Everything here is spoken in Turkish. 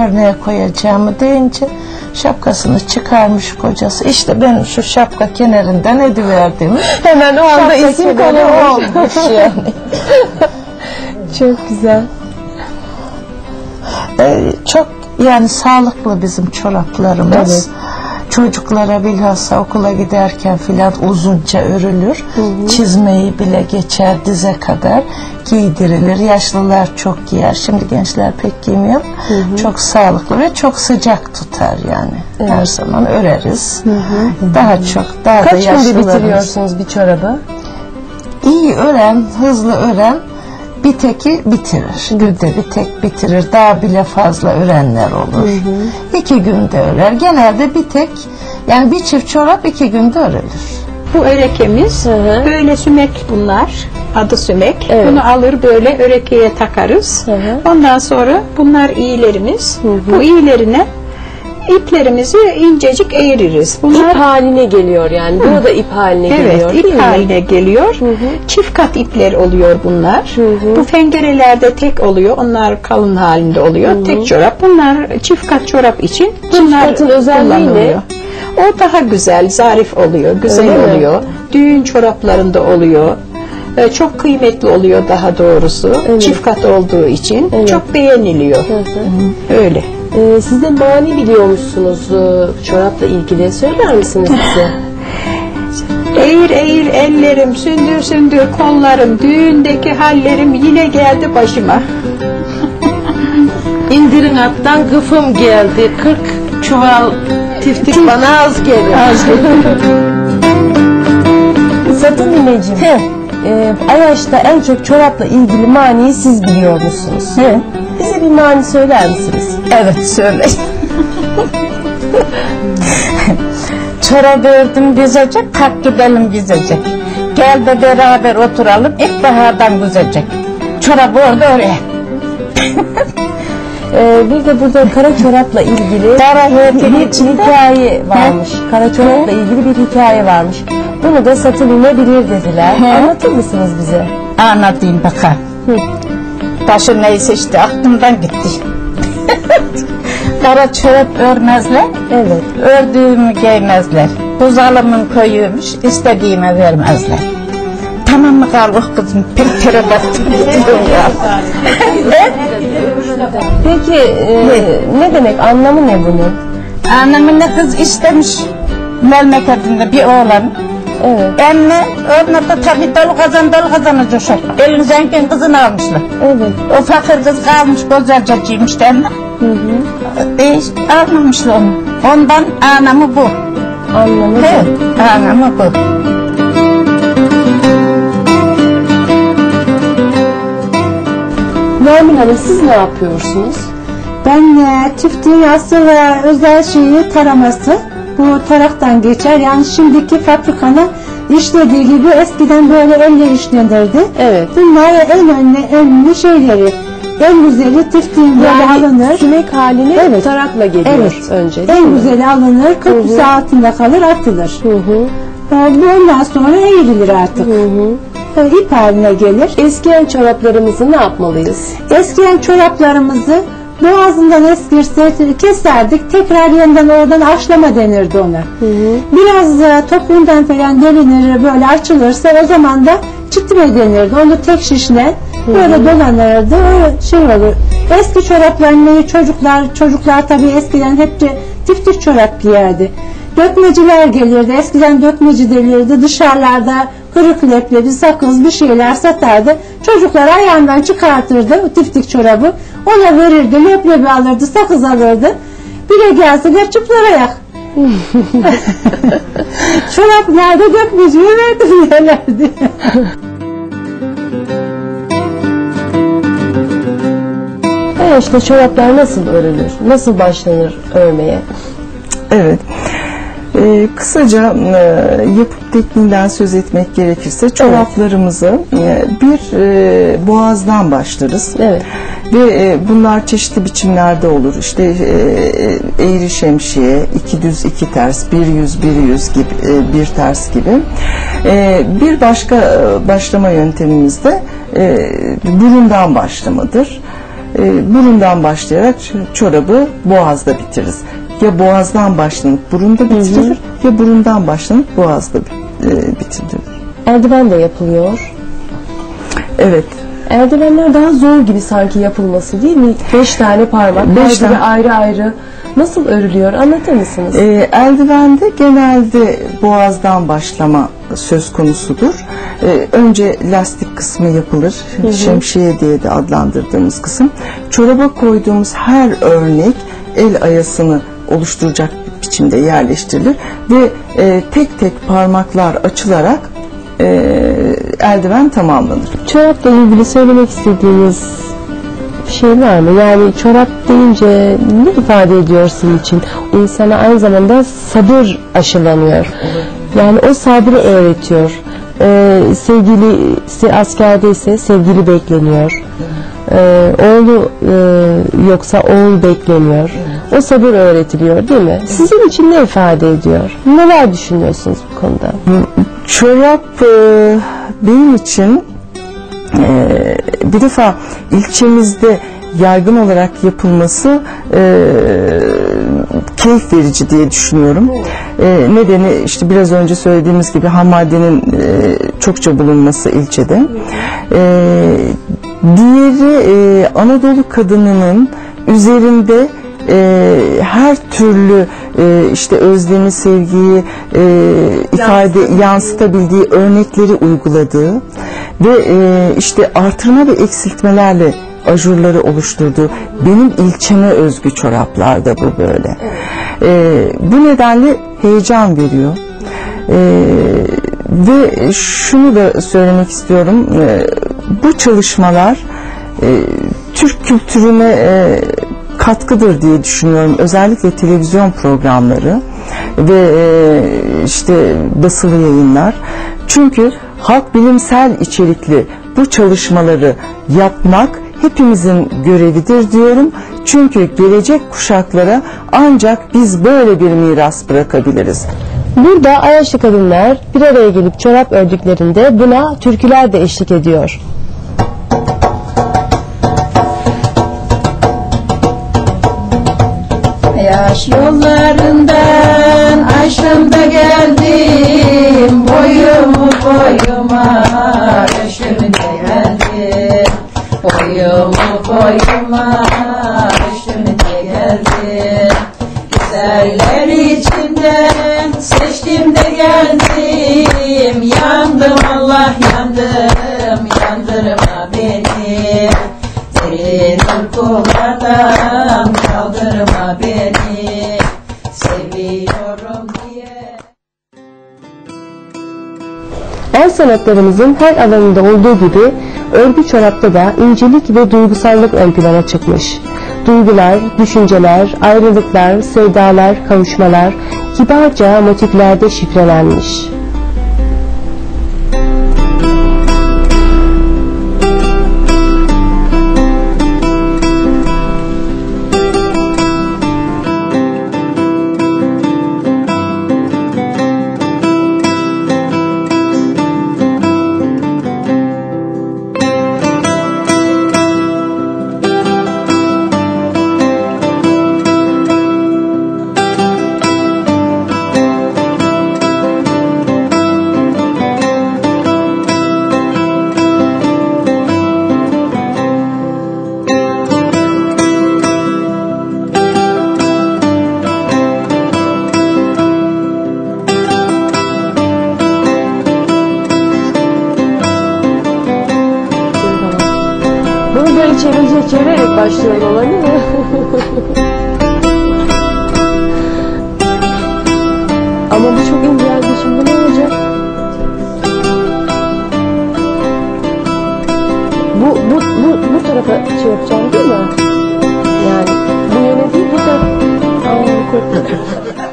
örneğe koyacağımı deyince şapkasını çıkarmış kocası. İşte benim şu şapka kenarından ediverdim. Hemen o anda Şapka isim konulmuş. olmuş yani. Çok güzel. Ee, çok yani sağlıklı bizim çoraplarımız. Evet. Çocuklara bilhassa okula giderken filan uzunca örülür. Çizmeyi bile geçer dize kadar giydirilir. Yaşlılar çok giyer. Şimdi gençler pek giymiyor. Çok sağlıklı ve çok sıcak tutar yani. Her zaman öreriz. Daha çok daha da Kaç günde yaşlılarımız. bitiriyorsunuz bir çorabı? İyi ören, hızlı ören bir teki bitirir. Günde bir tek bitirir. Daha bile fazla örenler olur. İki günde örer. Genelde bir tek yani bir çift çorap iki günde örülür. Bu örekemiz hı. böyle sümek bunlar. Adı sümek. Evet. Bunu alır böyle örekeye takarız. Hı hı. Ondan sonra bunlar iğlerimiz. Bu iğlerine iplerimizi incecik eğiririz. Bunlar İp haline geliyor yani. Bu da ip haline Evet, geliyor değil ip mi? haline geliyor. Çift kat ipler oluyor bunlar. Bu fengerelerde tek oluyor. Onlar kalın halinde oluyor. Tek çorap. Bunlar çift kat çorap için bunlar katın özelliği ne? O daha güzel, zarif oluyor, güzel Öyle mi? oluyor. Düğün çoraplarında oluyor. Ee, Çok kıymetli oluyor daha doğrusu. Çift kat olduğu için Evet. çok beğeniliyor. Hı hı. Öyle. Ee, siz de mani biliyormuşsunuz e, çorapla ilgili. Söyler misiniz bize? Eğir eğir ellerim, sündür sündür kollarım, düğündeki hallerim yine geldi başıma. İndirin attan kıfım geldi. Kırk çuval tiftik bana az gelir. Satın Nineciğim. E, Ayaş'ta en çok çorapla ilgili maniyi siz biliyor musunuz? He. Bize bir mani söyler misiniz? Evet söyle. Çorap ördüm güzecek, kalk gidelim güzecek. Gel de beraber oturalım, ilkbahardan güzecek. Çorabı orada oraya. Ee, bir de burada kara çorapla ilgili Kara bir hikaye varmış. Kara çorapla ilgili bir hikaye varmış. Bunu da satın bilir dediler. Anlatır mısınız bize? Anlatayım bakalım. Taşı neyse işte aklımdan gitti. Kara çorap örmezler, Evet. ördüğümü giymezler. Buzalımın koyuymuş, istediğime vermezler. Tamam mı kaldık kızım? Pek pere baktım gidiyor ya. Peki e, ne demek anlamı ne bunun? Annemine kız istemiş memleketinde bir oğlan. Evet. Emme onunla da tabii dolu kazan dolu kazanı coşar. Elin zengin kızını almışlar. Evet. O fakir kız kalmış güzelce giymiş de emme. Hı hı. E, almamışlar onu. Ondan anamı bu. Anlamı He, bu. anamı bu. Nermin Hanım siz ne yapıyorsunuz? Ben e, çiftliğin asıl ve özel şeyi taraması. Bu taraktan geçer. Yani şimdiki fabrikanın işlediği gibi eskiden böyle elle işlenirdi. Evet. Bunlar en önemli, önemli şeyleri. En güzeli çiftliğin böyle alınır. sümek haline Evet. tarakla geliyor Evet. önce değil En mi? güzeli alınır, köprüsü altında kalır, atılır. Hı hı. E, bu Ondan sonra eğrilir artık. Hı hı. E, ip haline gelir. Eskiyen çoraplarımızı ne yapmalıyız? Eskiden çoraplarımızı boğazından eskirse keserdik. Tekrar yeniden oradan aşlama denirdi ona. Biraz e, topuğundan falan delinir böyle açılırsa o zaman da çitme denirdi. Onu tek şişle böyle dolanırdı. O şey olur. Eski çoraplarını çocuklar çocuklar tabii eskiden hep de tiftik çorap giyerdi. Dökmeciler gelirdi. Eskiden dökmeci denirdi. Dışarılarda kırık leplebi, sakız bir şeyler satardı. Çocuklar ayağından çıkartırdı o tiftik çorabı. Ona verirdi. Leblebi alırdı, sakız alırdı. Bir de gelseler çıplak ayak. Çorap nerede dökmeciye verdim derlerdi. Evet işte çoraplar nasıl örülür? Nasıl başlanır örmeye? Evet. Ee, kısaca e, yapım tekniğinden söz etmek gerekirse çoraplarımızı e, bir e, boğazdan başlarız. Evet. Ve e, bunlar çeşitli biçimlerde olur. İşte e, eğri şemsiye, iki düz iki ters, bir yüz bir yüz gibi e, bir ters gibi. E, bir başka e, başlama yöntemimiz de e, burundan başlamadır. e, burundan başlayarak çorabı boğazda bitiririz. Ya boğazdan başlanıp burunda bitirilir ya burundan başlanıp boğazda e, bitirilir. Eldiven de yapılıyor. Evet. Eldivenler daha zor gibi sanki yapılması değil mi? Beş tane parmak, Beş tane. ayrı ayrı. Nasıl örülüyor? Anlatır mısınız? E, eldivende genelde boğazdan başlama söz konusudur. E, önce lastik kısmı yapılır. Şemsiye diye de adlandırdığımız kısım. Çoraba koyduğumuz her örnek el ayasını oluşturacak biçimde yerleştirilir ve e, tek tek parmaklar açılarak e, eldiven tamamlanır. Çorapla ilgili söylemek istediğiniz bir şey var mı? Yani çorap deyince ne ifade ediyor sizin için? İnsana aynı zamanda sabır aşılanıyor. Yani o sabrı öğretiyor. Ee, sevgili askerdeyse sevgili bekleniyor. Ee, oğlu e, yoksa oğul bekleniyor. O sabır öğretiliyor değil mi? Sizin için ne ifade ediyor? Neler düşünüyorsunuz bu konuda? Çorap e, benim için e, bir defa ilçemizde yaygın olarak yapılması e, keyif verici diye düşünüyorum. E, nedeni işte biraz önce söylediğimiz gibi ham maddenin e, çokça bulunması ilçede. E, diğeri e, Anadolu kadınının üzerinde e, her türlü e, işte özlemi, sevgiyi e, ifade yansıtabildiği örnekleri uyguladığı ve e, işte artırma ve eksiltmelerle ajurları oluşturduğu benim ilçeme özgü çoraplarda bu böyle. E, bu nedenle heyecan veriyor. E, ve şunu da söylemek istiyorum. E, bu çalışmalar e, Türk kültürüne e, katkıdır diye düşünüyorum. Özellikle televizyon programları ve e, işte basılı yayınlar. Çünkü halk bilimsel içerikli bu çalışmaları yapmak hepimizin görevidir diyorum. Çünkü gelecek kuşaklara ancak biz böyle bir miras bırakabiliriz. Burada Ayaşlı kadınlar bir araya gelip çorap ördüklerinde buna türküler de eşlik ediyor. Yaş yollarından aşkım da geldim Boyumu boyuma da geldim Boyumu boyuma da geldim Güzeller içinden seçtim de geldim. Yandım Allah yandım. Yandırma beni. Senin uykulardan sanatlarımızın her alanında olduğu gibi örgü çorapta da incelik ve duygusallık ön plana çıkmış. Duygular, düşünceler, ayrılıklar, sevdalar, kavuşmalar kibarca motiflerde şifrelenmiş. Çevirecek, çevirerek başlıyor olan değil? Ama bu çok inceldi şimdi ne olacak? Bu, bu, bu, bu tarafa şey yapacağım değil mi? Yani bu yöne değil bu tarafa. Aa, korktum.